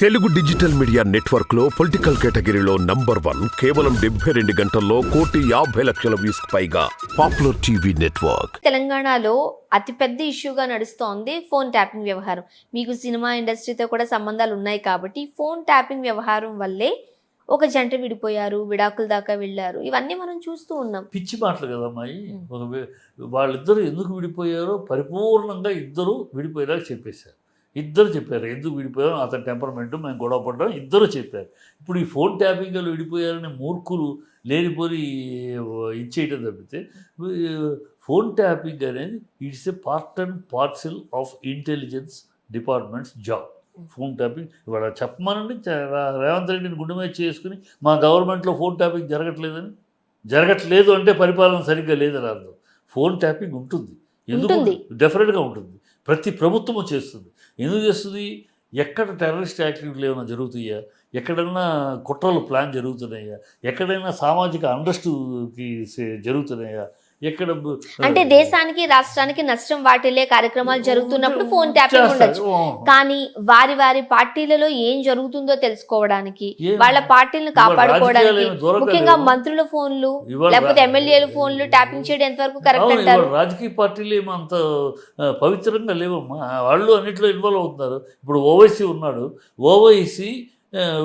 Telugu digital media నెట్వర్క్లో political కేటగిరీలో number one కేవలం డెబ్బై రెండు గంటల్లో కోటి యాభై లక్షల వ్యూస్ పైగా పాపులర్ టీవీ నెట్వర్క్. తెలంగాణలో అతిపెద్ద ఇష్యూగా నడుస్తోంది ఫోన్ ట్యాపింగ్ వ్యవహారం. మీకు సినిమా ఇండస్ట్రీతో కూడా సంబంధాలు ఉన్నాయి కాబట్టి ఫోన్ ట్యాపింగ్ వ్యవహారం వల్లే ఒక జంట విడిపోయారు విడాకుల దాకా వెళ్ళారు. ఇవన్నీ మనం చూస్తూ ఉన్నాం. పిచ్చి మాటలు కదా అమ్మాయి. వాళ్ళిద్దరు ఎందుకు విడిపోయారో పరిపూర్ణంగా ఇద్దరు విడిపోయేలా చెప్పేశారు. ఇద్దరు చెప్పారు. ఎందుకు విడిపోయారో అతని టెంపర్మెంట్ మేము గొడవ పడ్డాం. ఇద్దరు చెప్పారు. ఇప్పుడు ఈ ఫోన్ ట్యాపింగ్ విడిపోయారని మూర్ఖులు లేనిపోని ఇచ్చేయటం తప్పితే ఫోన్ ట్యాపింగ్ అనేది it's a part and parcel of intelligence departments job phone tapping ఇవాళ చెప్పమనండి. రేవంత్ రెడ్డిని గుండె మీద చేసుకుని మా గవర్నమెంట్లో ఫోన్ ట్యాపింగ్ జరగట్లేదని. జరగట్లేదు అంటే పరిపాలన సరిగ్గా లేదని అర్థం. ఫోన్ ట్యాపింగ్ ఉంటుంది. ఉంటుంది. డెఫినెట్గా ఉంటుంది. ప్రతి ప్రభుత్వము చేస్తుంది. ఎందుకు చేస్తుంది? ఎక్కడ టెర్రరిస్ట్ యాక్టివిటీలు ఏమైనా జరుగుతాయా? ఎక్కడైనా కుట్రలు ప్లాన్ జరుగుతున్నాయా? ఎక్కడైనా సామాజిక అండస్టుకి జరుగుతున్నాయా? అంటే దేశానికి రాష్ట్రానికి నష్టం వాటిల్లే కార్యక్రమాలు జరుగుతున్నప్పుడు ఫోన్ ట్యాపింగ్. ఉండొచ్చు. కానీ వారి వారి పార్టీలలో ఏం జరుగుతుందో తెలుసుకోవడానికి వాళ్ళ పార్టీలను కాపాడుకోవడానికి ముఖ్యంగా. మంత్రుల ఫోన్లు లేకపోతే ఎమ్మెల్యేల ఫోన్లు ట్యాపింగ్ చేయడం ఎంతవరకు కరెక్ట్ అవును, అంటారు? రాజకీయ పార్టీలు ఏమో అంత ఆ, పవిత్రంగా లేవమ్మా. వాళ్ళు అన్నింటిలో ఇన్వాల్వ్ అవుతున్నారు. ఇప్పుడు ఓవైసీ ఉన్నాడు. ఓవైసీ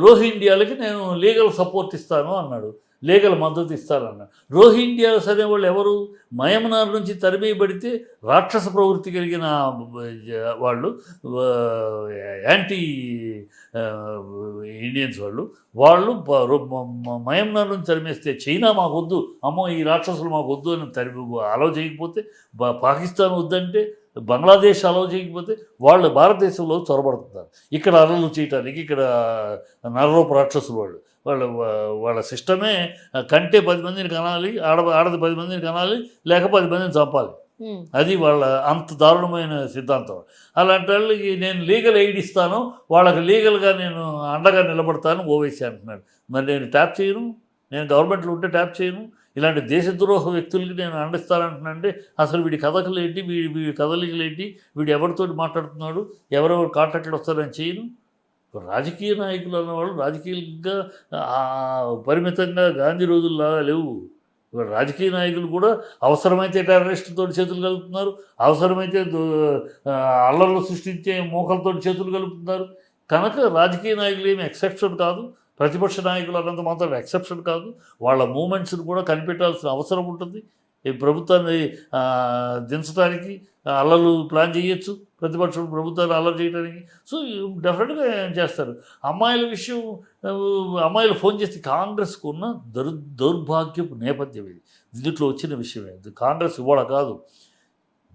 రోహిండియాలకి నేను లీగల్ సపోర్ట్ ఇస్తాను అన్నాడు. లీగల్ మద్దతు ఇస్తారన్నారు. అన్నాడు రోహిండియాస్ అనేవాళ్ళు ఎవరు? మయమనార్ నుంచి తరిమేయబడితే రాక్షస ప్రవృత్తి కలిగిన వాళ్ళు యాంటీ ఇండియన్స్ వాళ్ళు వాళ్ళు మయమనార్ నుంచి తరిమేస్తే చైనా మాకు వద్దు అమ్మో ఈ రాక్షసులు మాకు వద్దు అని తరిమి అలవ్ చేయకపోతే పాకిస్తాన్ వద్దంటే బంగ్లాదేశ్ అలవ్ చేయకపోతే వాళ్ళు భారతదేశంలో చొరబడుతున్నారు. ఇక్కడ అలలు చేయటానికి ఇక్కడ నరరూప రాక్షసులు వాళ్ళు. వాళ్ళ వాళ్ళ సిస్టమే కంటే పది మందిని కనాలి ఆడ ఆడది పది మందిని కనాలి లేక పది మందిని చంపాలి. అది వాళ్ళ అంత దారుణమైన సిద్ధాంతం. అలాంటి వాళ్ళకి నేను లీగల్ ఎయిడ్ ఇస్తాను వాళ్ళకి లీగల్గా నేను అండగా నిలబడతాను ఓవైసీ అంటున్నాడు. మరి నేను ట్యాప్ చేయను నేను గవర్నమెంట్లో ఉంటే ట్యాప్ చేయను ఇలాంటి దేశద్రోహ వ్యక్తులకి నేను అండిస్తానంటున్నానంటే అసలు వీడి కథకులు ఏంటి వీడి వీడి కదలికలు ఏంటి వీడు ఎవరితోటి మాట్లాడుతున్నాడు ఎవరెవరు కాంటాక్ట్లు వస్తారని చేయను. రాజకీయ నాయకులు అన్నవాళ్ళు రాజకీయంగా పరిమితంగా గాంధీ రోజుల్లా లేవు. ఇవాళ రాజకీయ నాయకులు కూడా అవసరమైతే టెర్రరిస్టులతో చేతులు కలుపుతున్నారు అవసరమైతే దో- అల్లర్లు సృష్టించే మూకలతో చేతులు కలుపుతున్నారు. కనుక రాజకీయ నాయకులు ఏమి ఎక్సెప్షన్ కాదు ప్రతిపక్ష నాయకులు అన్నంత మాత్రం ఎక్సెప్షన్ కాదు. వాళ్ళ మూమెంట్స్ని కూడా కనిపెట్టాల్సిన అవసరం ఉంటుంది. ఈ ప్రభుత్వాన్ని దించడానికి అల్లర్లు ప్లాన్ చేయొచ్చు ప్రతిపక్షం ప్రభుత్వాలు అల్లరి చేయడానికి సో డెఫినెట్గా చేస్తారు. అమ్మాయిల విషయం అమ్మాయిలు ఫోన్ చేస్తే కాంగ్రెస్కు ఉన్న దౌర్ దౌర్భాగ్యపు నేపథ్యం ఇది. దీంట్లో వచ్చిన విషయమే. కాంగ్రెస్ ఇవాళ కాదు.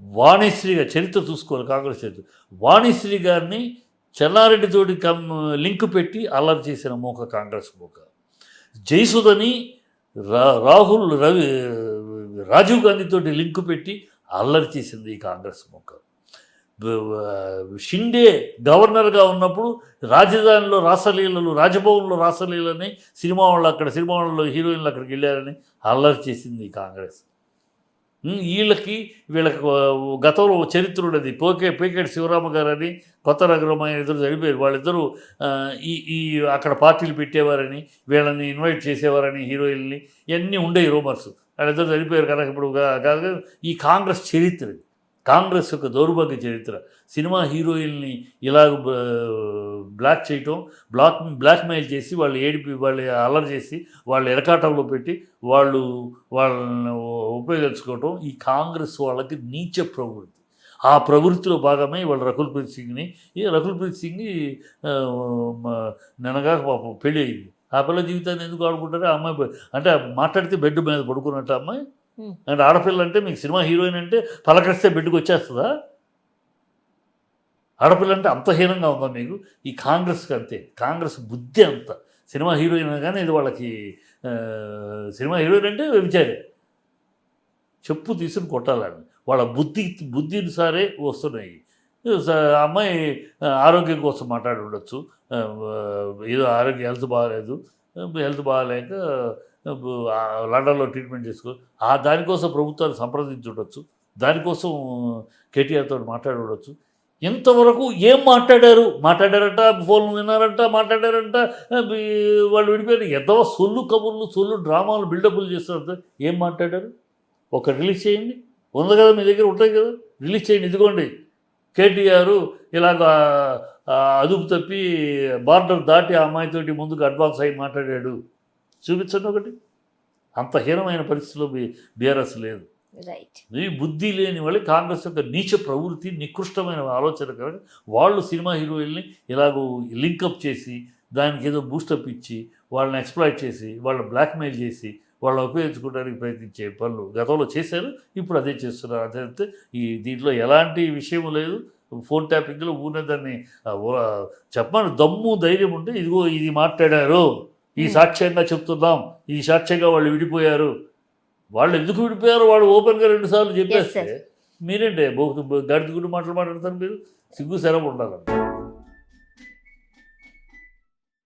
వాణిశ్రీగా చరిత్ర చూసుకోవాలి కాంగ్రెస్ చరిత్ర. వాణిశ్రీ గారిని చెన్నారెడ్డితోటి కమ్ లింక్ పెట్టి అల్లరి చేసిన మోక కాంగ్రెస్ మోక. జయసుధని రా రాహుల్ రవి రాజీవ్ గాంధీతోటి లింక్ పెట్టి అల్లరి చేసింది ఈ కాంగ్రెస్ మోక షిండే గవర్నర్గా ఉన్నప్పుడు రాజధానిలో రాసలీలలు రాజభవన్లో రాసలీలని సినిమా వాళ్ళు అక్కడ సినిమా వాళ్ళు హీరోయిన్లు అక్కడికి వెళ్ళారని అల్లరి చేసింది ఈ కాంగ్రెస్. వీళ్ళకి వీళ్ళకి గతంలో ఓ చరిత్ర ఉండేది. పోకే పేకేటి శివరామ గారని కొత్త నగరమైన ఇద్దరు చనిపోయారు. వాళ్ళిద్దరూ ఈ ఈ అక్కడ పార్టీలు పెట్టేవారని వీళ్ళని ఇన్వైట్ చేసేవారని హీరోయిన్ని ఇవన్నీ ఉండేవి రూమర్స్ వాళ్ళిద్దరు చనిపోయారు కనుక ఇప్పుడు కాదు ఈ కాంగ్రెస్ చరిత్ర కాంగ్రెస్ యొక్క దౌర్భాగ్య చరిత్ర సినిమా హీరోయిన్ని ఇలాగ బ్లాక్ చేయటం బ్లాక్ బ్లాక్మెయిల్ చేసి వాళ్ళు ఏడిపి వాళ్ళు అల్లరి చేసి వాళ్ళు ఎరకాటంలో పెట్టి వాళ్ళు వాళ్ళని ఉపయోగించుకోవటం ఈ కాంగ్రెస్ వాళ్ళకి నీచ ప్రవృత్తి. ఆ ప్రవృత్తిలో భాగమే వాళ్ళు రకుల్ ప్రీత్ సింగ్ని ఈ రకుల్ ప్రీత్ సింగ్ ఆ, నిన్నగా పాపం పెళ్ళి అయింది. ఆ పిల్ల జీవితాన్ని ఎందుకు ఆడుకుంటారు? ఆ అమ్మాయి అంటే మాట్లాడితే బెడ్ మీద పడుకున్నట్టు అమ్మాయి. అంటే ఆడపిల్ల అంటే మీకు సినిమా హీరోయిన్ అంటే పలకరిస్తే బెడ్కి వచ్చేస్తుందా? ఆడపిల్ల అంటే అంత హీనంగా ఉందా మీకు? ఈ కాంగ్రెస్కి అంతే కాంగ్రెస్ బుద్ధి అంత. సినిమా హీరోయిన్ కానీ ఇది వాళ్ళకి సినిమా హీరోయిన్ అంటే వ్యభిచారే. చెప్పు తీసుకుని కొట్టాలని. వాళ్ళ బుద్ధి బుద్ధిని సారే వస్తున్నాయి. అమ్మాయి ఆరోగ్యం కోసం మాట్లాడి ఉండొచ్చు. ఏదో ఆరోగ్యం హెల్త్ బాగాలేదు. హెల్త్ బాగాలేక లండన్లో ట్రీట్మెంట్ చేసుకో ఆ దానికోసం ప్రభుత్వాన్ని సంప్రదించి ఉండొచ్చు. దానికోసం కేటీఆర్ తోటి మాట్లాడి ఉండొచ్చు. ఇంతవరకు ఏం మాట్లాడారు? మాట్లాడారంట ఫోన్ విన్నారంట మాట్లాడారంట వాళ్ళు విడిపోయారు ఎంతో సొల్లు కబుర్లు సొల్లు డ్రామాలు బిల్డప్లు చేస్తారంట ఏం మాట్లాడారు? ఒక రిలీజ్ చేయండి. ఉంది కదా మీ దగ్గర ఉంటాయి కదా. రిలీజ్ చేయండి. ఇదిగోండి. కేటీఆర్ ఇలాగ అదుపు తప్పి బార్డర్ దాటి ఆ అమ్మాయితోటి ముందుకు అడ్వాన్స్ అయ్యి మాట్లాడాడు. చూపించండి ఒకటి. అంత హీనమైన పరిస్థితిలో బీఆర్ఎస్ లేదు. ఈ బుద్ధి లేని వాళ్ళు కాంగ్రెస్ యొక్క నీచ ప్రవృత్తి నికృష్టమైన ఆలోచన కనుక వాళ్ళు సినిమా హీరోయిల్ని ఇలాగూ లింకప్ చేసి దానికి ఏదో బూస్టప్ ఇచ్చి వాళ్ళని ఎక్స్ప్లాయిట్ చేసి వాళ్ళని బ్లాక్మెయిల్ చేసి వాళ్ళని ఉపయోగించుకోవడానికి ప్రయత్నించే పనులు గతంలో చేశారు ఇప్పుడు అదే చేస్తున్నారు. అదే ఈ దీంట్లో ఎలాంటి విషయం లేదు. ఫోన్ ట్యాపింగ్లో ఊనే దాన్ని చెప్పమని దమ్ము ధైర్యం ఉంటే ఇదిగో ఇది మాట్లాడారు. ఈ సాక్ష్యంగా చెప్తున్నాం. ఈ సాక్ష్యంగా వాళ్ళు విడిపోయారు. వాళ్ళు ఎందుకు విడిపోయారు? వాళ్ళు ఓపెన్గా రెండు సార్లు చెప్పేస్తే. మీరేంటే? గడిది గుడి మాటలు మాట్లాడతారు మీరు. సిగ్గు శరం ఉండాలి